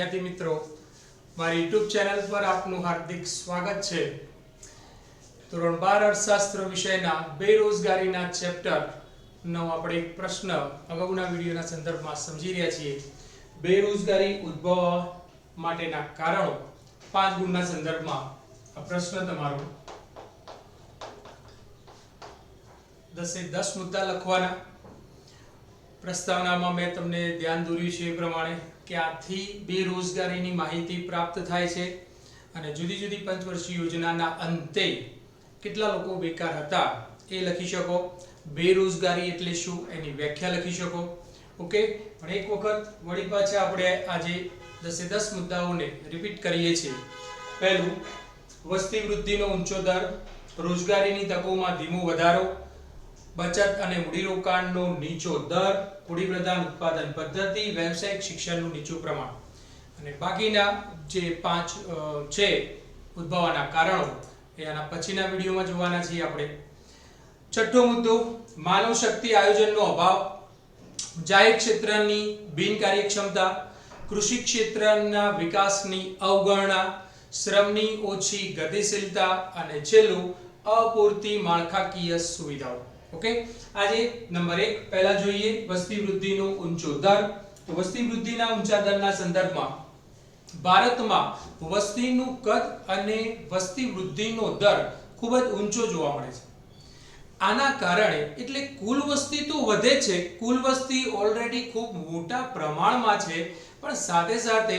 વિદ્યાર્થી મિત્રો, મારી યુટ્યુબ ચેનલ પર આપનું હાર્દિક સ્વાગત છે. ધોરણ બાર અર્થશાસ્ત્ર વિષયના બેરોજગારીના ચેપ્ટર નો આપણે એક પ્રશ્ન અગાઉના વિડીયોના સંદર્ભમાં સમજી રહ્યા છીએ. બેરોજગારી ઉદ્ભવવા માટેના કારણો પાંચ ગુણના સંદર્ભમાં આ પ્રશ્ન તમારો. દસે દસ મુદ્દા લખવાના. પ્રસ્તાવનામાં મેં તમને ધ્યાન દોર્યું છે એ પ્રમાણે. કે બેરોજગારીની માહિતી પ્રાપ્ત થાય છે અને જુદી જુદી પંચવર્ષીય યોજનાના અંતે કેટલા લોકો બેકાર હતા એ લખી શકો. બેરોજગારી એટલે શું એની વ્યાખ્યા લખી શકો. ઓકે, પણ એક વખત વળી પાછા આપણે આજે દસે દસ મુદ્દાઓને રિપીટ કરીએ છીએ. પહેલું, વસ્તી વૃદ્ધિનો ઊંચો દર, રોજગારીની તકોમાં ધીમો વધારો બચત અને મૂડીરોકાણનો નીચો દર, મૂડીપ્રધાન ઉત્પાદન પદ્ધતિ, વ્યવસાયિક શિક્ષણનું નીચું પ્રમાણ. અને બાકીના જે પાંચ છે ઉદ્ભવવાના કારણો એ આના પછીના વિડીયોમાં જોવાના છીએ આપણે. છઠ્ઠો મુદ્દો, માનવ શક્તિ આયોજનનો અભાવ. જાહેર ક્ષેત્રની બિનકાર્યક્ષમતા કૃષિ ક્ષેત્રના વિકાસની અવગણના, શ્રમની ઓછી ગતિશીલતા અને છેલ્લું અપૂરતી માળખાકીય સુવિધાઓ. ઓકે? આજે નંબર એક, પહેલા જોઈએ વસ્તી વૃદ્ધિનો ઊંચો દર. તો વસ્તી વૃદ્ધિના ઊંચા દરના સંદર્ભમાં ભારતમાં વસ્તીનું કદ અને વસ્તી વૃદ્ધિનો દર ખૂબ જ ઊંચો જોવા મળે છે. આના કારણે એટલે કુલ વસ્તી તો વધે છે, કુલ વસ્તી ઓલરેડી ખૂબ મોટા પ્રમાણમાં છે, પણ સાથે સાથે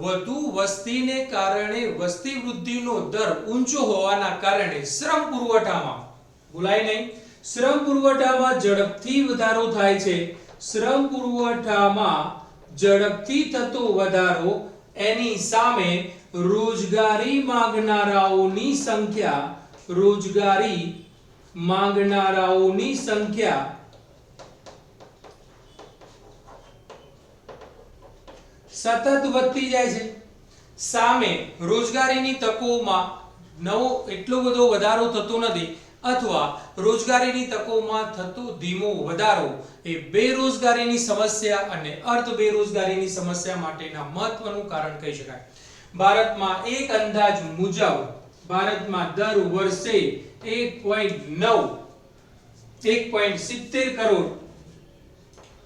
વધુ વસ્તીને કારણે વસ્તી વૃદ્ધિનો દર ઊંચો હોવાના કારણે શ્રમ પુરવઠામાં ભૂલાય નહીં. શ્રમ પુરવઠામાં ઝડપથી વધારો થાય છે. શ્રમ પુરવઠામાં ઝડપથી થતો વધારો એની સામે રોજગારી માંગનારાઓની સંખ્યા, રોજગારી માંગનારાઓની સંખ્યા સતત વધતી જાય છે. સામે રોજગારીની તકોમાં નવો એટલો બધો વધારો થતો નથી. અથવા રોજગારીની તકોમાં થતો ધીમો વધારો એ બેરોજગારીની સમસ્યા અને અર્ધ બેરોજગારીની સમસ્યા માટેના મહત્વનું કારણ કહી શકાય. ભારતમાં એક અંદાજ મુજબ ભારતમાં દર વર્ષે 1.9 1.70 કરોડ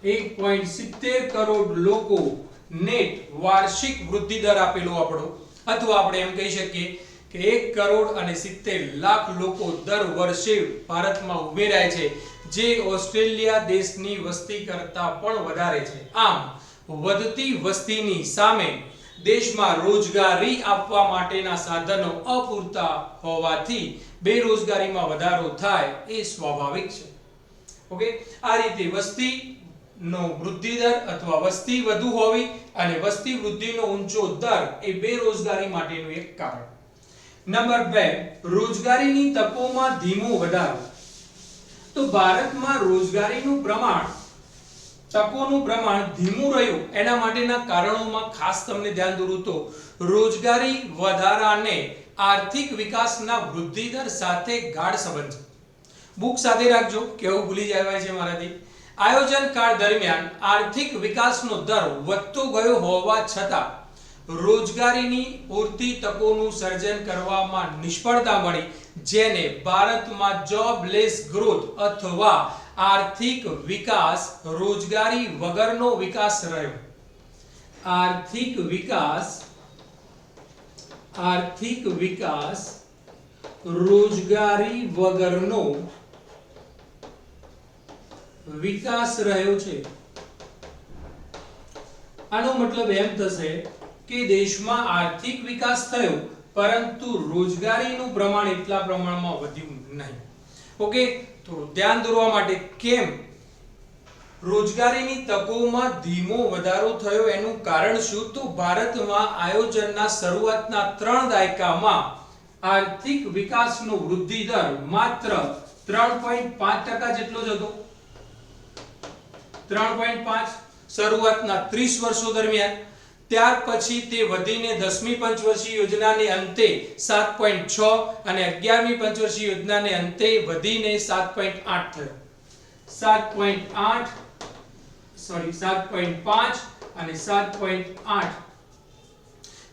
1.70 કરોડ લોકો નેટ વાર્ષિક વૃદ્ધિ દર આપેલો આપણો. અથવા આપણે એમ કહી શકીએ કે એક કરોડ અને સિત્તેર લાખ લોકો દર વર્ષે ભારતમાં ઉમેરાય છે, જે ઓસ્ટ્રેલિયા દેશની વસ્તી કરતા પણ વધારે છે. આમ, વધતી વસ્તીની સામે દેશમાં રોજગારી આપવા માટેના સાધનો અપૂરતા હોવાથી બેરોજગારીમાં વધારો થાય એ સ્વાભાવિક છે. ઓકે? આ રીતે વસ્તી નો વૃદ્ધિ દર અથવા વસ્તી વધુ હોવી અને વસ્તી વૃદ્ધિનો ઊંચો દર એ બેરોજગારી માટેનું એક કારણ. નંબર બે, રોજગારીની તકોમાં ધીમો વધારો. તો ભારતમાં રોજગારીનું પ્રમાણ, તકોનું પ્રમાણ ધીમું રહ્યું. એના માટેના કારણોમાં ખાસ તમને ધ્યાન દોરું તો, રોજગારી વધારાને આર્થિક વિકાસના વૃદ્ધિ દર સાથે ગાઢ સંબંધ. બુક સાથે રાખજો, કેવું ભૂલી જવાય છે મારાથી. આયોજન કાળ દરમિયાન આર્થિક વિકાસનો દર વધતો ગયો હોવા છતાં રોજગારીની પૂરતી તકોનું સર્જન કરવામાં નિષ્ફળતા મળી, જેને ભારતમાં જોબલેસ ગ્રોથ અથવા આર્થિક વિકાસ, રોજગારી વગરનો વિકાસ રહ્યો. આર્થિક વિકાસ આર્થિક વિકાસ, રોજગારી વગરનો વિકાસ રહ્યો છે. આનો મતલબ એમ થશે કે દેશમાં આર્થિક વિકાસ થયો, પરંતુ રોજગારીનું પ્રમાણ એટલા પ્રમાણમાં વધ્યું નહીં. ઓકે, તો ધ્યાન દોરવા માટે કેમ? રોજગારીની તકોમાં ધીમો વધારો થયો એનું કારણ શું? તો ભારતમાં આયોજનના શરૂઆતના ત્રણ દાયકામાં આર્થિક વિકાસનો વૃદ્ધિ દર માત્ર 3.5% જેટલો જ હતો. 3.5 શરૂઆતના 30 વર્ષો દરમિયાન. ત્યાર પછી તે વધીને 10મી પંચવર્ષીય યોજનાને અંતે 7.6 અને 11મી પંચવર્ષીય યોજનાને અંતે વધીને 7.8 થયો. 7.8 સોરી 7.5 અને 7.8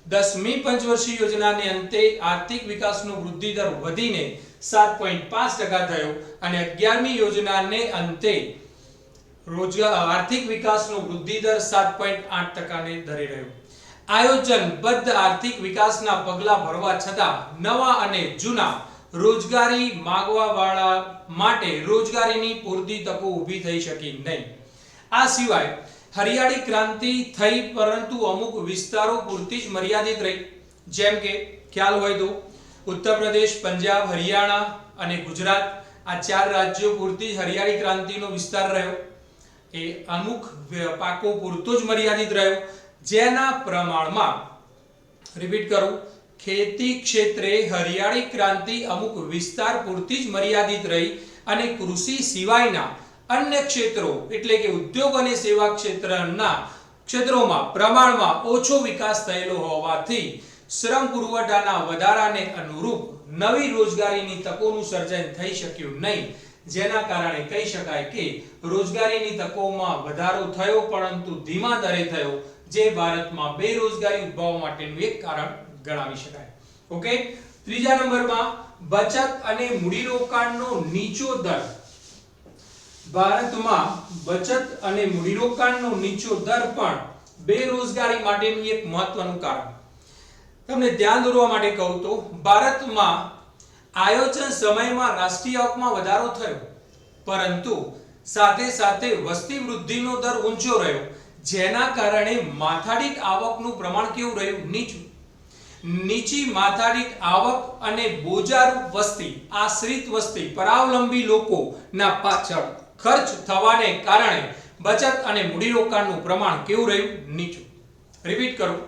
દસમી પંચવર્ષીય યોજનાને અંતે આર્થિક વિકાસનો વૃદ્ધિ દર વધીને સાત પોઈન્ટ પાંચ ટકા થયો અને અગિયારમી યોજનાને અંતે રોજગાર, આર્થિક વિકાસનો વૃદ્ધિ દર સાત પોઈન્ટ આઠ ટકાને ધરી રહ્યો. આયોજનબદ્ધ આર્થિક વિકાસના પગલા ભરવા છતાં નવા અને જૂના રોજગારી માગવાવાળા માટે રોજગારીની પૂરતી તકો ઊભી થઈ શકી નહીં. આ સિવાય હરિયાળી ક્રાંતિ થઈ પરંતુ અમુક વિસ્તારો પૂરતી જ મર્યાદિત રહી. જેમ કે, ખ્યાલ હોય તો ઉત્તર પ્રદેશ, પંજાબ, હરિયાણા અને ગુજરાત આ ચાર રાજ્યો પૂરતી જ હરિયાળી ક્રાંતિનો વિસ્તાર રહ્યો. એ અમુક પાકો પૂરતો જ મર્યાદિત રહ્યો. જેના પ્રમાણમાં રિપીટ કરું, ખેતી ક્ષેત્રે હરિયાળી ક્રાંતિ અમુક વિસ્તાર પૂરતી જ મર્યાદિત રહી અને કૃષિ સિવાયના અન્ય ક્ષેત્રો, એટલે કે ઉદ્યોગ અને સેવા ક્ષેત્રના ક્ષેત્રોમાં પ્રમાણમાં ઓછો વિકાસ થયેલો હોવાથી શ્રમ પુરવઠાના વધારાને અનુરૂપ નવી રોજગારીની તકોનું સર્જન થઈ શક્યું નહીં. જેના કારણે કહી શકાય કે રોજગારીની તકોમાં વધારો થયો, પરંતુ ધીમા દરે થયો, જે ભારતમાં બેરોજગારી ઉદ્ભવવા માટેનું એક કારણ ગણાવી શકાય. ઓકે ત્રીજા નંબરમાં બચત અને મૂડીરોકાણનો નીચો દર. ભારતમાં બચત અને મૂડીરોકાણનો નીચો દર પણ બેરોજગારી માટેનું એક મહત્વનું કારણ. તમને ધ્યાન દોરવા માટે કહું તો, ભારતમાં આયોજન સમયમાં રાષ્ટ્રીય આવકમાં વધારો થયો. પરંતુ સાથે સાથે વસ્તી વૃદ્ધિનો દર ઊંચો રહ્યો, જેના કારણે માથાદીઠ આવકનું પ્રમાણ કેવું રહ્યું? નીચું. નીચી માથાદીઠ આવક અને બોજારૂપ વસ્તી, આશ્રિત વસ્તી, પરાવલંબી લોકોના પાછળ ખર્ચ થવાને કારણે બચત અને મૂડીરોકાણનું પ્રમાણ કેવું રહ્યું? નીચું. રિપીટ કરું.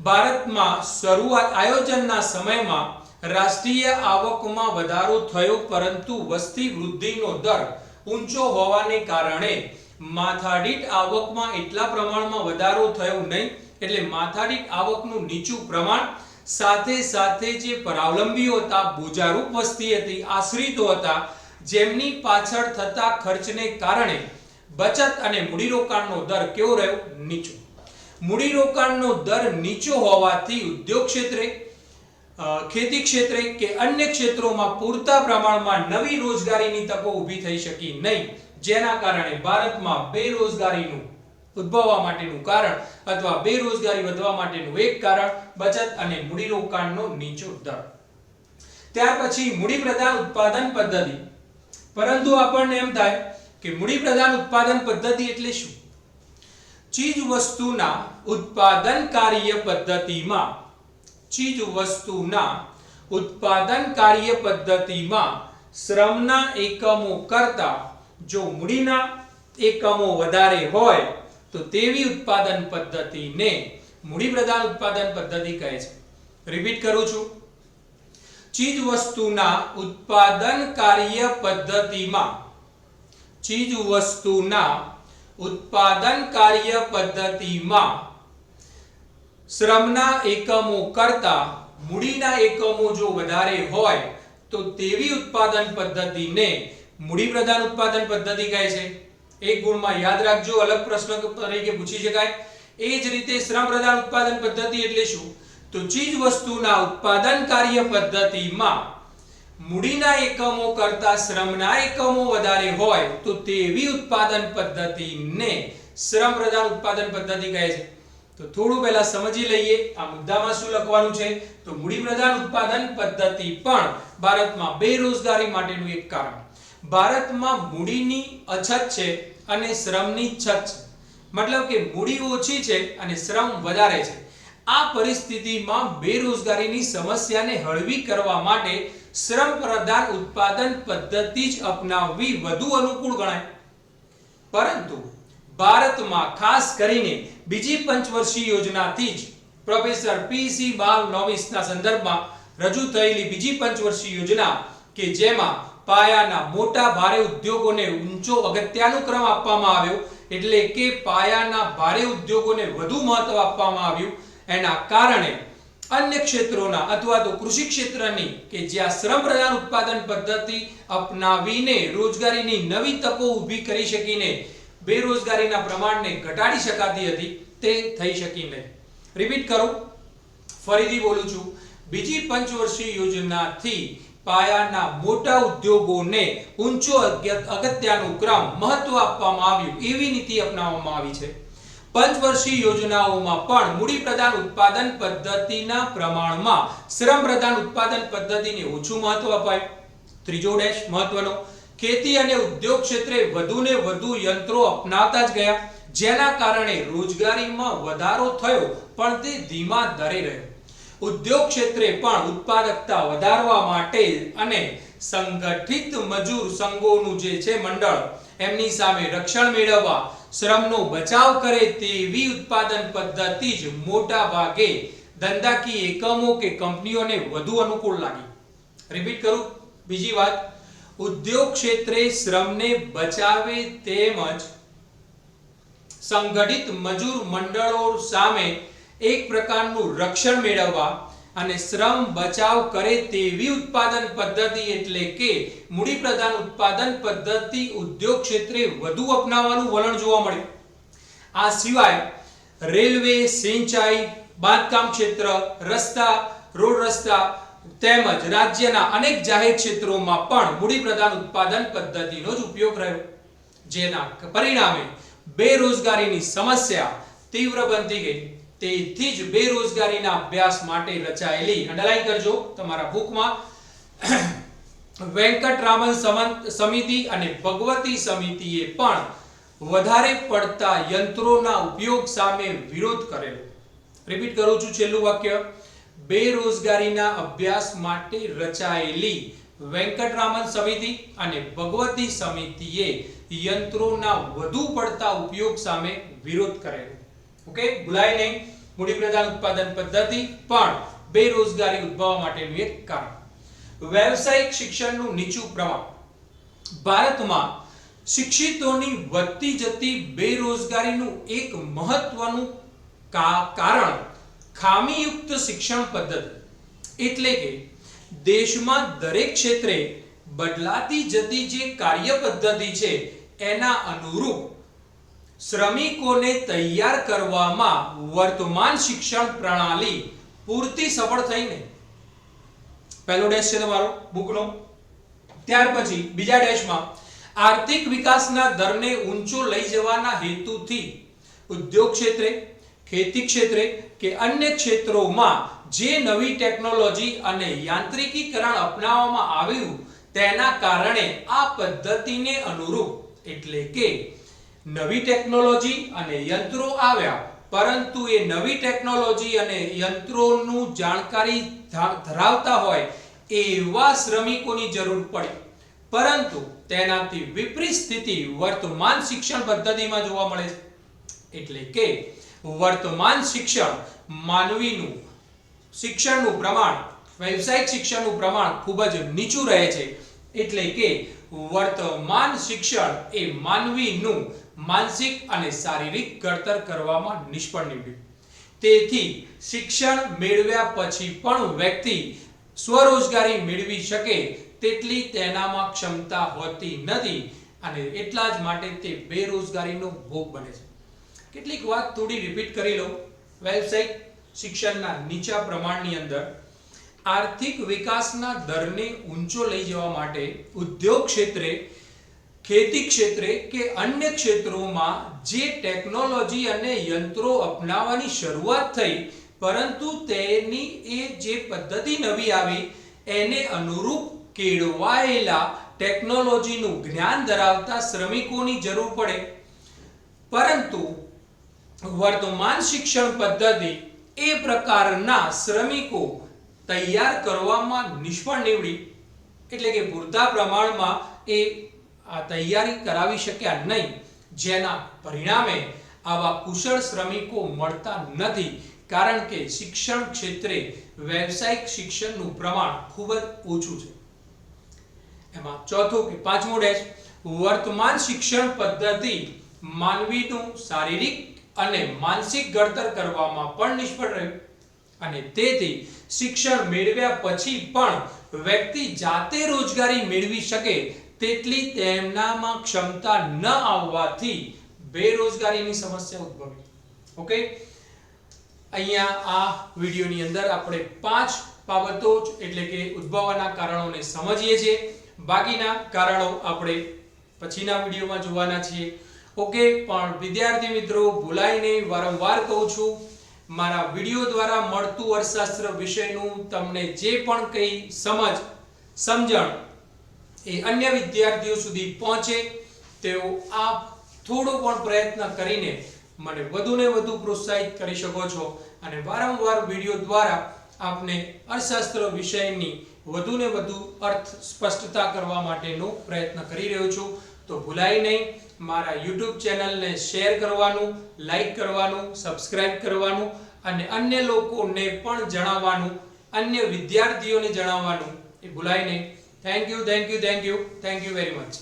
ભારતમાં શરૂઆત આયોજનના સમયમાં રાષ્ટ્રીય આવકમાં વધારો થયો, પરંતુ વસ્તી વૃદ્ધિનો દર ઊંચો હોવાને કારણે માથાદીઠ આવકમાં એટલા પ્રમાણમાં વધારો થયો નહીં, એટલે માથાદીઠ આવકનું નીચું પ્રમાણ સાથે સાથે જે પરાવલંબીઓ હતા, બોજારૂપ વસ્તી હતી, આશ્રિતો હતા, જેમની પાછળ થતા ખર્ચને કારણે બચત અને મૂડીરોકાણનો દર કેવો રહ્યો? નીચો. મૂડીરોકાણનો દર નીચો હોવાથી ઉદ્યોગ ક્ષેત્રે ખેતી ક્ષેત્રે કે અન્ય ક્ષેત્રોમાં પૂરતા પ્રમાણમાં નવી રોજગારીની તકો ઊભી થઈ શકી નહીં. જેના કારણે ભારતમાં બેરોજગારીનું ઉદ્ભવવા માટેનું કારણ અથવા બેરોજગારી વધવા માટેનું એક કારણ બચત અને મૂડીરોકાણનો નીચો દર. ત્યાર પછી મૂડીપ્રધાન ઉત્પાદન પદ્ધતિ. પરંતુ આપણને એમ થાય કે મૂડીપ્રધાન ઉત્પાદન પદ્ધતિ એટલે શું? ચીજ વસ્તુના ઉત્પાદન કાર્ય પદ્ધતિમાં ચીજ વસ્તુના ઉત્પાદન કાર્ય પદ્ધતિમાં શ્રમના એકમો કરતા જો મૂડીના એકમો વધારે હોય, તો તેવી ઉત્પાદન પદ્ધતિને મૂડી પ્રધાન ઉત્પાદન પદ્ધતિ કહે છે. રિપીટ કરું છું. ચીજ વસ્તુના ઉત્પાદન કાર્ય પદ્ધતિમાં ચીજ વસ્તુના ઉત્પાદન કાર્ય પદ્ધતિમાં શ્રમના એકમો કરતા મૂડીના એકમો જો વધારે હોય, તો તેવી ઉત્પાદન પદ્ધતિને મૂડી પ્રધાન ઉત્પાદન પદ્ધતિ કહે છે. એક ગુણમાં યાદ રાખજો, અલગ પ્રશ્ન તરીકે પૂછી શકાય. એ જ રીતે શ્રમ પ્રધાન ઉત્પાદન પદ્ધતિ એટલે શું? તો ચીજ વસ્તુના ઉત્પાદન કાર્ય પદ્ધતિમાં મૂડીના એકમો કરતા શ્રમના એકમો વધારે હોય, તો તેવી ઉત્પાદન પદ્ધતિને શ્રમ પ્રધાન ઉત્પાદન પદ્ધતિ કહે છે. તો થોડું પહેલા સમજી લઈએ આ મુદ્દામાં શું લખવાનું છે. તો મૂડી પ્રધાન ઉત્પાદન પદ્ધતિ પણ ભારતમાં બેરોજગારી માટેનું એક કારણ. ભારતમાં મૂડીની અછત છે અને શ્રમની છત છે. મતલબ કે મૂડી ઓછી છે અને શ્રમ વધારે છે. આ પરિસ્થિતિમાં બેરોજગારીની સમસ્યાને હળવી કરવા માટે શ્રમ પ્રધાન ઉત્પાદન પદ્ધતિ જ અપનાવવી વધુ અનુકૂળ ગણાય. પરંતુ ભારતમાં ખાસ કરીને બીજી પંચવર્ષીય યોજનાથી જ પ્રોફેસર પીસી બાલ નોવિસના સંદર્ભમાં રજૂ થયેલી બીજી પંચવર્ષીય યોજના કે જેમાં પાયાના મોટા ભારે ઉદ્યોગોને ઊંચો અગત્યાનુક્રમ આપવામાં આવ્યો, એટલે કે પાયાના ભારે ઉદ્યોગોને વધુ મહત્વ આપવામાં આવ્યું. એના કારણે અન્ય ક્ષેત્રોના અથવા તો કૃષિ ક્ષેત્રની કે જ્યાં શ્રમ પ્રધાન ઉત્પાદન પદ્ધતિ અપનાવીને રોજગારીની નવી તકો ઊભી કરી શકીને બેરોજગારીના પ્રમાણને ઘટાડી શકાતી હતી, તે થઈ શકી નહીં. રિપીટ કરું. ફરીથી બોલું છું. બીજી પંચવર્ષીય યોજનાથી પાયાના મોટા ઉદ્યોગોને ઊંચો અગત્યનો ક્રમ મહત્વ આપવામાં આવ્યું, એવી નીતિ અપનાવવામાં આવી છે. પંચવર્ષીય યોજનાઓમાં પણ મૂડી પ્રધાન ઉત્પાદન પદ્ધતિના પ્રમાણમાં શ્રમ પ્રધાન ઉત્પાદન પદ્ધતિને ઓછું મહત્વ અપાયું. ત્રીજો ડેશ, મહત્વનો. ખેતી અને ઉદ્યોગ ક્ષેત્રે વધુને વધુ યંત્રો અપનાવતા જ ગયા. જેના કારણે રોજગારીમાં વધારો થયો, પણ તે ધીમા દરે રહ્યો. ઉદ્યોગ ક્ષેત્રે પણ ઉત્પાદકતા વધારવા માટે અને સંગઠિત મજૂર સંઘોનું જે છે મંડળ, એમની સામે રક્ષણ મેળવવા, શ્રમનો બચાવ કરે તેવી ઉત્પાદન પદ્ધતિ જ મોટા ભાગે ધંધાકીય એકમો કે કંપનીઓને વધુ અનુકૂળ લાગી. રિપીટ કરું, બીજી વાત. ઉદ્યોગ ક્ષેત્રે શ્રમને બચાવે તેમજ સંગઠિત મજૂર મંડળો સામે એક પ્રકારનું રક્ષણ મેળવવા અને શ્રમ બચાવ કરે તેવી ઉત્પાદન પદ્ધતિ એટલે કે મૂડી પ્રધાન ઉત્પાદન પદ્ધતિ ઉદ્યોગ ક્ષેત્રે વધુ અપનાવવાનું વલણ જોવા મળ્યું. આ સિવાય રેલવે, સિંચાઈ, બાંધકામ ક્ષેત્ર, રસ્તા, રોડ રસ્તા તેમજ રાજ્યના અનેક જાહેર ક્ષેત્રોમાં પણ મૂડી પ્રધાન ઉત્પાદન પદ્ધતિનો જ ઉપયોગ રહ્યો, જેના પરિણામે બેરોજગારીની સમસ્યા તીવ્ર બનતી ગઈ. તેથી જ બેરોજગારીના અભ્યાસ માટે રચાયેલી અંડરલાઈન કરજો તમારા બુકમાં. વેંકટરામન સમિતિ અને ભગવતી સમિતિએ પણ વધારે પડતા યંત્રોના ઉપયોગ સામે વિરોધ કરેલો. રિપીટ કરું છું છેલ્લું વાક્ય. બેરોજગારીના અભ્યાસ માટે રચાયેલી વેંકટરામન સમિતિ અને ભગવતી સમિતિએ યંત્રોના વધુ પડતા ઉપયોગ સામે વિરોધ કરેલો. ઓકે ભૂલાય નહીં મૂડી પ્રધાન ઉત્પાદન પદ્ધતિ પણ બેરોજગારી ઉદ્ભવવા માટેનું એક કારણ. વ્યવસાયિક શિક્ષણનું નીચું પ્રમાણ. ભારતમાં શિક્ષિતોની વધતી જતી બેરોજગારીનું એક મહત્વનું કારણ ખામીયુક્ત શિક્ષણ પદ્ધતિ એટલે કે દેશમાં દરેક ક્ષેત્રે બદલાતી જતી જે કાર્ય પદ્ધતિ છે, એના અનુરૂપ શ્રમિકોને તૈયાર કરવામાં વર્તમાન શિક્ષણ પ્રણાલી પૂરતી સફળ થઈ નહીં. પહેલો ડેશ છે તમારો, બુકનો. ત્યાર પછી બીજા ડેશમાં, આર્થિક વિકાસના દરને ઊંચો લઈ જવાના હેતુથી ઉદ્યોગ ક્ષેત્રે ખેતી ક્ષેત્રે કે અન્ય ક્ષેત્રોમાં જે નવી ટેકનોલોજી અને યાંત્રિકીકરણ અપનાવવામાં આવ્યું, તેના કારણે આ પદ્ધતિને અનુરૂપ એટલે કે નવી ટેકનોલોજી અને યંત્રો આવ્યા, પરંતુ એ નવી ટેકનોલોજી અને યંત્રોનું જાણકારી ધરાવતા હોય એવા શ્રમિકોની જરૂર પડી. પરંતુ તેનાથી વિપરીત સ્થિતિ વર્તમાન શિક્ષણ પદ્ધતિમાં જોવા મળે છે. એટલે કે વર્તમાન શિક્ષણ માનવીનું શિક્ષણનું પ્રમાણ, વ્યવસાયિક શિક્ષણનું પ્રમાણ ખૂબ જ નીચું રહે છે. એટલે કે વર્તમાન શિક્ષણ એ માનવીનું માનસિક અને શારીરિક ઘડતર કરવામાં નિષ્ફળ નીવડ્યું. તેથી શિક્ષણ મેળવ્યા પછી પણ વ્યક્તિ સ્વરોજગારી મેળવી શકે તેટલી તેનામાં ક્ષમતા હોતી નથી અને એટલા જ માટે તે બેરોજગારીનો ભોગ બને છે. કેટલીક વાત થોડી રિપીટ કરી લો વ્યવસાયિક શિક્ષણના નીચા પ્રમાણની અંદર આર્થિક વિકાસના દરને ઊંચો લઈ જવા માટે ઉદ્યોગ ક્ષેત્રે, ખેતી ક્ષેત્રે કે અન્ય ક્ષેત્રોમાં જે ટેકનોલોજી અને યંત્રો અપનાવવાની શરૂઆત થઈ, પરંતુ તેની એ જે પદ્ધતિ નવી આવી, એને અનુરૂપ કેળવાયેલા ટેકનોલોજીનું જ્ઞાન ધરાવતા શ્રમિકોની જરૂર પડે. પરંતુ વર્તમાન શિક્ષણ પદ્ધતિ એ પ્રકારના શ્રમિકો તૈયાર કરવામાં નિષ્ફળ નીવડી. એટલે કે પૂરતા પ્રમાણમાં એ તૈયારી કરાવી શક્યા નહીં. જેના પરિણામે આવા કુશળ શ્રમિકો મળતા નથી. કારણ કે શિક્ષણ ક્ષેત્રે વ્યવસાયિક શિક્ષણનું પ્રમાણ ખૂબ જ ઓછું છે. એમાં ચોથું કે પાંચમું ડેશ, વર્તમાન શિક્ષણ પદ્ધતિ માનવીનું શારીરિક અને માનસિક ઘડતર કરવામાં પણ નિષ્ફળ રહ્યું. અને તેથી શિક્ષણ મેળવ્યા પછી પણ વ્યક્તિ જાતે રોજગારી મેળવી શકે તેટલી તેમનામાં ક્ષમતા ન આવવાથી બેરોજગારીની સમસ્યા ઉદ્ભવી. ઓકે? અહીંયા આ વિડીયોની અંદર આપણે પાંચ બાબતો એટલે કે ઉદ્ભવવાના કારણોને સમજીએ છીએ. બાકીના કારણો આપણે પછીના વિડીયોમાં જોવાના છીએ. ઓકે, પણ વિદ્યાર્થી મિત્રો ભૂલાય નહીં વારંવાર કહું છું, મારા વીડિયો દ્વારા મળતું અર્થશાસ્ત્ર વિષયનું તમને જે પણ કંઈ સમજ, સમજણ એ અન્ય વિદ્યાર્થીઓ સુધી પહોંચે, તેઓ આપ થોડો પણ પ્રયત્ન કરીને મને વધુને વધુ પ્રોત્સાહિત કરી શકો છો અને વારંવાર વીડિયો દ્વારા આપને અર્થશાસ્ત્ર વિષયની વધુને વધુ અર્થ સ્પષ્ટતા કરવા માટેનો પ્રયત્ન કરી રહ્યો છું. તો ભૂલાય નહીં. મારા યુટ્યુબ ચેનલને શેર કરવાનું લાઈક કરવાનું સબસ્ક્રાઇબ કરવાનું અને અન્ય લોકોને પણ જણાવવાનું, અન્ય વિદ્યાર્થીઓને જણાવવાનું એ ભૂલાય નહીં. Thank you thank you thank you thank you very much